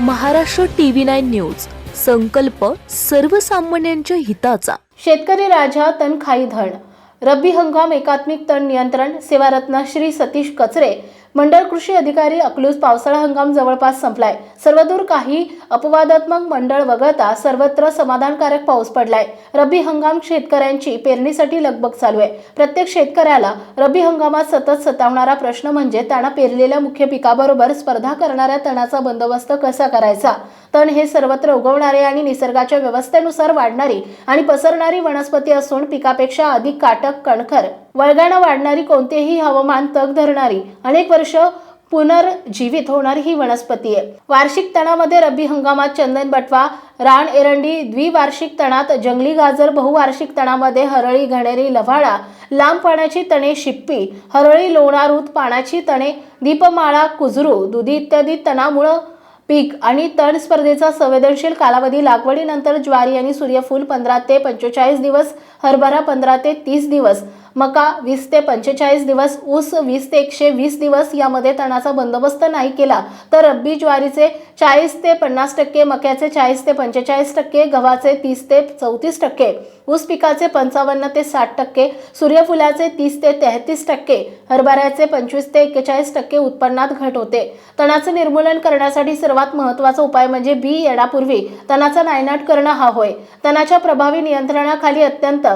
Maharashtra TV nine news. संकल्प सर्वसामान्यांच्या हिताचा. शेतकरी राजा तण खाई रब्बी हंगाम एकात्मिक तण नियंत्रण सेवारत्न श्री सतीश कचरे मंडळ कृषी अधिकारी अकलूज पावसाळा हंगाम जवळपास संपलाय. सर्वदूर काही अपवादात्मक मंडळ वगळता सर्वत्र समाधानकारक पाऊस पडलाय. रब्बी हंगाम शेतकऱ्यांची पेरणीसाठी लगबग चालू आहे. प्रत्येक शेतकऱ्याला रब्बी हंगामात सतत सतावणारा प्रश्न म्हणजे त्यांना पेरलेल्या मुख्य पिकाबरोबर स्पर्धा करणाऱ्या तणाचा बंदोबस्त कसा करायचा? तण हे सर्वत्र उगवणारे आणि निसर्गाच्या व्यवस्थेनुसार वाढणारी आणि पसरणारी वनस्पती असून पिकापेक्षा अधिक काटक कणखर. वळगानं वाढणारी कोणतेही हवामान तग धरणारी अनेक वर्ष पुनर्जीवित होणारी ही वनस्पती आहे. वार्षिक तणामध्ये रब्बी हंगामात चंदन बटवा रान एरंडी द्विवार्षिक तणात जंगली गाजर बहुवार्षिक तणामध्ये हरळी घणेरी लव्हाळा लांब पाण्याची तणे शिप्पी हरळी लोणारूत पाण्याची तणे दीपमाळा कुजरू दुधी इत्यादी तणामुळं पीक आणि तण स्पर्धेचा संवेदनशील कालावधी लागवडीनंतर ज्वारी आणि सूर्यफूल पंधरा ते पंचेचाळीस दिवस हरभरा पंधरा ते तीस दिवस मका वीस ते पंचेचाळीस दिवस ऊस वीस ते एकशे वीस दिवस यामध्ये तणाचा बंदोबस्त नाही केला. तर रब्बी ज्वारीचे चाळीस ते पन्नास टक्के मक्याचे चाळीस ते पंचेचाळीस टक्के गव्हाचे तीस ते चौतीस टक्के ऊस पिकाचे पंचावन्न ते साठ टक्के सूर्यफुलाचे तीस ते तेहतीस टक्के हरभऱ्याचे पंचवीस ते एक्केचाळीस टक्के उत्पन्नात घट होते. तणाचे निर्मूलन करण्यासाठी सर्वात महत्त्वाचा उपाय म्हणजे बी येण्यापूर्वी तणाचा नायनाट करणं हा होय. तणाच्या प्रभावी नियंत्रणाखाली अत्यंत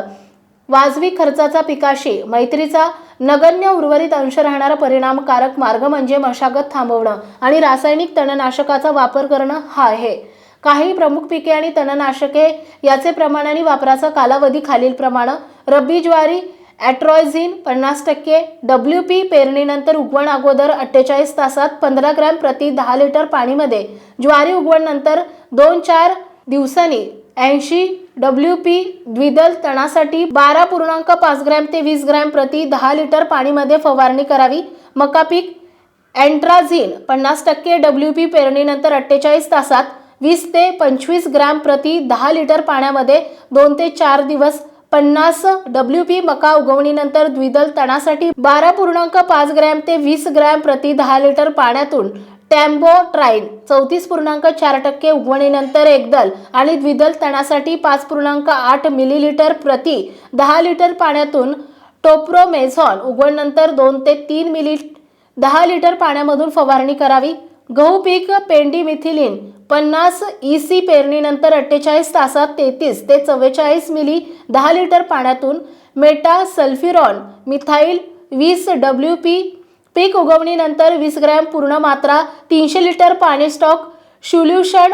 वाजवी खर्चाचा पिकाशी मैत्रीचा नगण्य उर्वरित अंश राहणारा परिणामकारक मार्ग म्हणजे मशागत थांबवणं आणि रासायनिक तणनाशकाचा वापर करणं हा आहे. काही प्रमुख पिके आणि तणनाशके याचे प्रमाण आणि वापराचा कालावधी खालीलप्रमाणे रब्बी ज्वारी ॲट्रॉयझिन पन्नास टक्के डब्ल्यू पी पेरणीनंतर उगवण अगोदर अठ्ठेचाळीस तासात पंधरा ग्रॅम प्रति दहा लिटर पाणीमध्ये ज्वारी उगवणनंतर दोन चार दिवसांनी ऐंशी डब्ल्यू पी द्विदल तणासाठी बारा पूर्णांक पाच ग्रॅम ते वीस ग्रॅम प्रति दहा लिटर पाणीमध्ये फवारणी करावी. मका पीक अँट्राझिन पन्नास टक्के डब्ल्यू पी पेरणीनंतर अठ्ठेचाळीस तासात वीस ते पंचवीस ग्रॅम प्रति दहा लिटर पाण्यामध्ये दोन ते चार दिवस पन्नास डब्ल्यू पी मका उगवणीनंतर द्विदल तणासाठी बारा पूर्णांक पाच ग्रॅम ते वीस ग्रॅम प्रति दहा लिटर पाण्यातून टॅम्बो ट्राईन. चौतीस पूर्णांक चार टक्के उगवणीनंतर एकदल आणि द्विदल तणासाठी पाच पूर्णांक आठ मिलीलिटर प्रति दहा लिटर पाण्यातून टोप्रोमेझॉन उगवणनंतर दोन ते तीन मिली दहा लिटर पाण्यामधून फवारणी करावी. गहू पीक पेंडीमिथिलिन पन्नास ई सी पेरणीनंतर अठ्ठेचाळीस तासात तेहतीस ते चव्वेचाळीस मिली दहा लिटर पाण्यातून मेटा सल्फ्युरॉन मिथाईल वीस डब्ल्यू पी पीक उगवणीनंतर वीस ग्रॅम पूर्ण मात्रा तीनशे लिटर पाणी स्टॉक शोल्युशन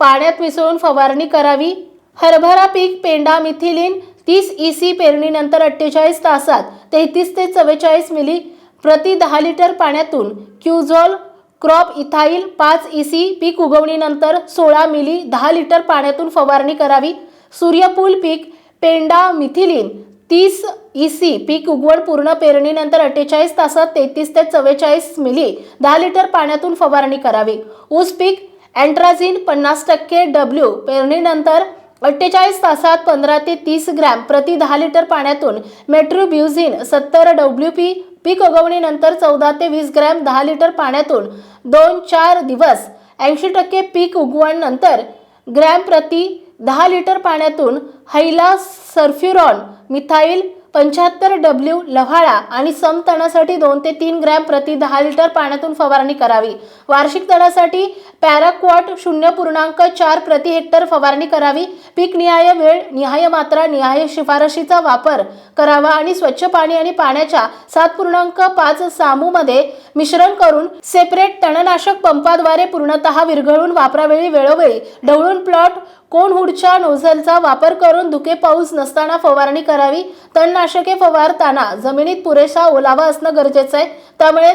पाण्यात मिसळून फवारणी करावी. हरभरा पीक पेंडा मिथिलिन तीस ई सी पेरणीनंतर अठ्ठेचाळीस तासात तेहतीस ते चव्वेचाळीस मिली प्रति दहा लिटर पाण्यातून क्युझॉल क्रॉप इथाईल पाच ई सी पीक उगवणीनंतर सोळा मिली दहा लिटर पाण्यातून फवारणी करावी. सूर्यफूल पीक पेंडा मिथिलिन तीस ई सी पीक उगवण पूर्ण पेरणीनंतर अठ्ठेचाळीस तासात तेहतीस ते चव्वेचाळीस मिली दहा लिटर पाण्यातून फवारणी करावी. ऊस पीक अँट्राझिन पन्नास टक्के डब्ल्यू पेरणीनंतर अठ्ठेचाळीस तासात पंधरा ते तीस ग्रॅम प्रति दहा लिटर पाण्यातून मेट्रोब्युझिन सत्तर डब्ल्यू पी पीक उगवणीनंतर चौदा ते वीस ग्रॅम दहा लिटर पाण्यातून दोन चार दिवस ऐंशी टक्के पीक उगवण नंतर ग्रॅम प्रति दहा लिटर पाण्यातून हैला सर्फ्युरॉन मिथाईल पंच्याहत्तर डब्ल्यू लव्हाळा आणि समतणासाठी दोन ते तीन ग्रॅम प्रति दहा लिटर पाण्यातून फवारणी करावी. वार्षिक तणासाठी पॅराक्वॉट शून्य पूर्णांक चार प्रति हेक्टर फवारणी करावी. पीक निहाय वेळ निहाय मात्रा निहाय शिफारशीचा वापर करावा आणि स्वच्छ पाणी आणि पाण्याच्या सात पूर्णांक पाच सामूमध्ये मिश्रण करून सेपरेट तणनाशक पंपाद्वारे पूर्णतः विरघळून वापरावेळी वेळोवेळी ढवळून प्लॉट कोण हुडच्या नोझलचा वापर करून धुके पाऊस नसताना फवारणी करावी? तणनाशके फवारताना जमिनीत पुरेसा ओलावा असणं गरजेचं आहे. त्यामुळे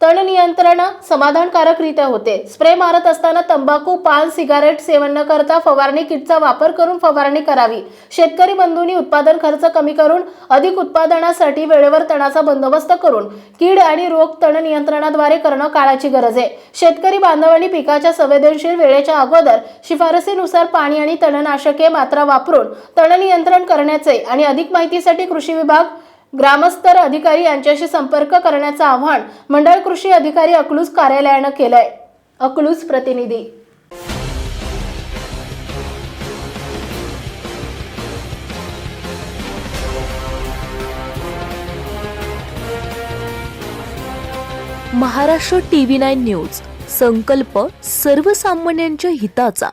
तण नियंत्रण समाधानकारकरित्या होते. स्प्रे मारत असताना तंबाखू पान सिगारेट सेवन न करता फवारणी किटचा वापर करून फवारणी करावी. शेतकरी बंधूंनी उत्पादन खर्च कमी करून अधिक उत्पादनासाठी वेळेवर तणाचा बंदोबस्त करून कीड आणि रोग तण नियंत्रणाद्वारे करणं काळाची गरज आहे. शेतकरी बांधवांनी पिकाच्या संवेदनशील वेळेच्या अगोदर शिफारसीनुसार पाणी आणि तणनाशके मात्रा वापरून तण नियंत्रण करण्याचे आणि अधिक माहितीसाठी कृषी विभाग ग्रामस्तर अधिकारी यांच्याशी संपर्क करण्याचं आवाहन मंडळ कृषी अधिकारी अकलूज कार्यालयानं केलंय. अकलूज प्रतिनिधी. महाराष्ट्र टीव्ही नाईन न्यूज संकल्प सर्वसामान्यांच्या हिताचा.